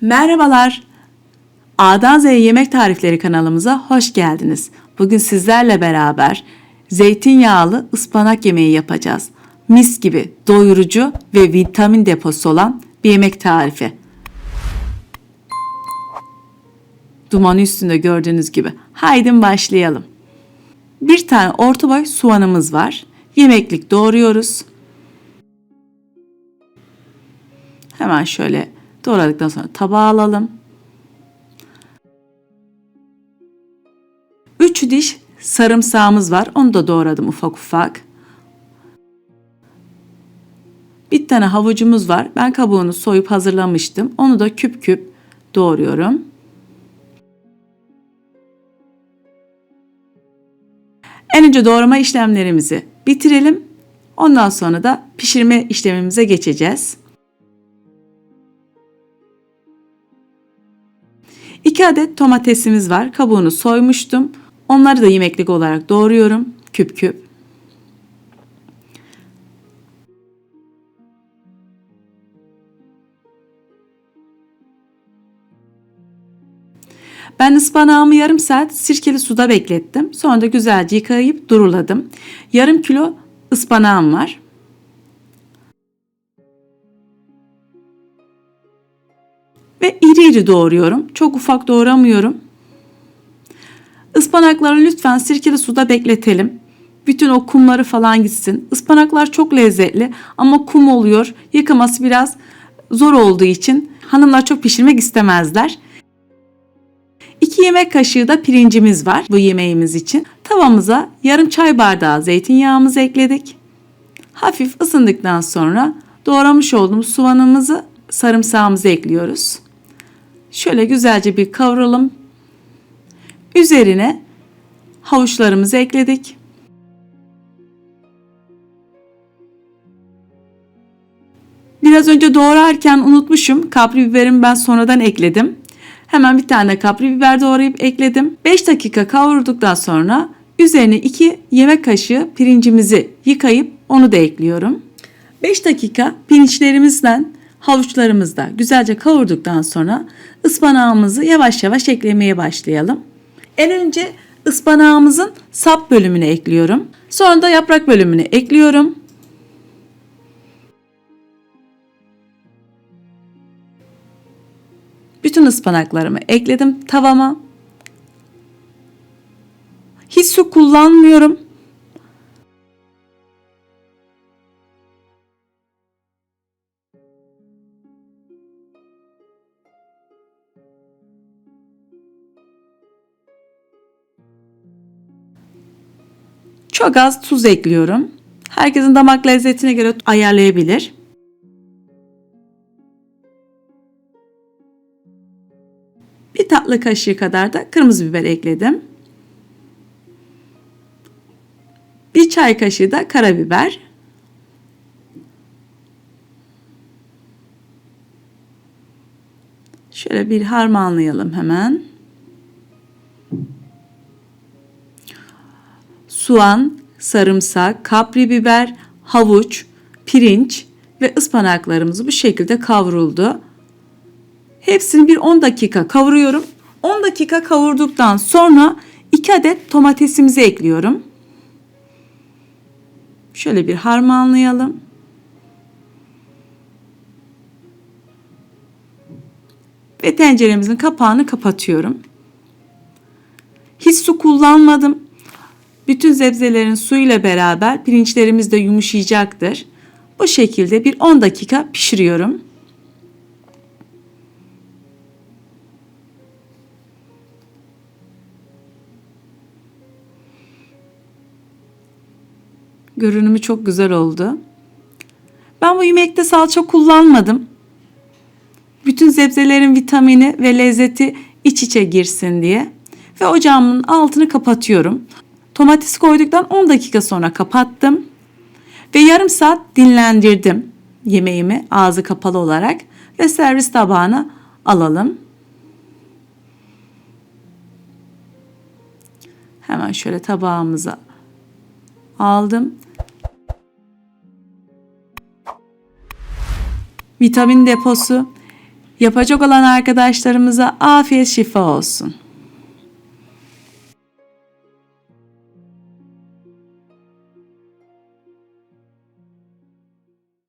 Merhabalar. A'dan Z'ye Yemek Tarifleri kanalımıza hoş geldiniz. Bugün sizlerle beraber zeytinyağlı ıspanak yemeği yapacağız. Mis gibi doyurucu ve vitamin deposu olan bir yemek tarifi. Dumanı üstünde gördüğünüz gibi. Haydi başlayalım. Bir tane orta boy soğanımız var. Yemeklik doğruyoruz. Hemen şöyle doğradıktan sonra tabağa alalım. 3 diş sarımsağımız var. Onu da doğradım ufak ufak. Bir tane havucumuz var. Ben kabuğunu soyup hazırlamıştım. Onu da küp küp doğruyorum. En önce doğrama işlemlerimizi bitirelim. Ondan sonra da pişirme işlemimize geçeceğiz. 2 adet domatesimiz var. Kabuğunu soymuştum. Onları da yemeklik olarak doğruyorum. Küp küp. Ben ıspanağımı yarım saat sirkeli suda beklettim. Sonra da güzelce yıkayıp duruladım. Yarım kilo ıspanağım var. Ve iri iri doğruyorum. Çok ufak doğramıyorum. Ispanakları lütfen sirkeli suda bekletelim. Bütün o kumları falan gitsin. Ispanaklar çok lezzetli ama kum oluyor. Yıkaması biraz zor olduğu için hanımlar çok pişirmek istemezler. 2 yemek kaşığı da pirincimiz var bu yemeğimiz için. Tavamıza yarım çay bardağı zeytinyağımızı ekledik. Hafif ısındıktan sonra doğramış olduğumuz soğanımızı sarımsağımızı ekliyoruz. Şöyle güzelce bir kavuralım. Üzerine havuçlarımızı ekledik. Biraz önce doğrarken unutmuşum. Kapri biberimi ben sonradan ekledim. Hemen bir tane kapri biber doğrayıp ekledim. 5 dakika kavurduktan sonra üzerine 2 yemek kaşığı pirincimizi yıkayıp onu da ekliyorum. 5 dakika pirinçlerimizden havuçlarımızı da güzelce kavurduktan sonra ıspanağımızı yavaş yavaş eklemeye başlayalım. En önce ıspanağımızın sap bölümünü ekliyorum. Sonra da yaprak bölümünü ekliyorum. Bütün ıspanaklarımı ekledim tavama. Hiç su kullanmıyorum. Çok az tuz ekliyorum. Herkesin damak lezzetine göre ayarlayabilir. Bir tatlı kaşığı kadar da kırmızı biber ekledim. Bir çay kaşığı da karabiber. Şöyle bir harmanlayalım hemen. Soğan, sarımsak, kapri biber, havuç, pirinç ve ıspanaklarımız bu şekilde kavruldu. Hepsini bir 10 dakika kavuruyorum. 10 dakika kavurduktan sonra 2 adet domatesimizi ekliyorum. Şöyle bir harmanlayalım. Ve tenceremizin kapağını kapatıyorum. Hiç su kullanmadım. Bütün sebzelerin suyuyla beraber pirinçlerimiz de yumuşayacaktır. Bu şekilde bir 10 dakika pişiriyorum. Görünümü çok güzel oldu. Ben bu yemekte salça kullanmadım. Bütün sebzelerin vitamini ve lezzeti iç içe girsin diye. Ve ocağımın altını kapatıyorum. Domates koyduktan 10 dakika sonra kapattım. Ve yarım saat dinlendirdim yemeğimi ağzı kapalı olarak. Ve servis tabağına alalım. Hemen şöyle tabağımıza aldım. Vitamin deposu Yapacak olan arkadaşlarımıza afiyet şifa olsun.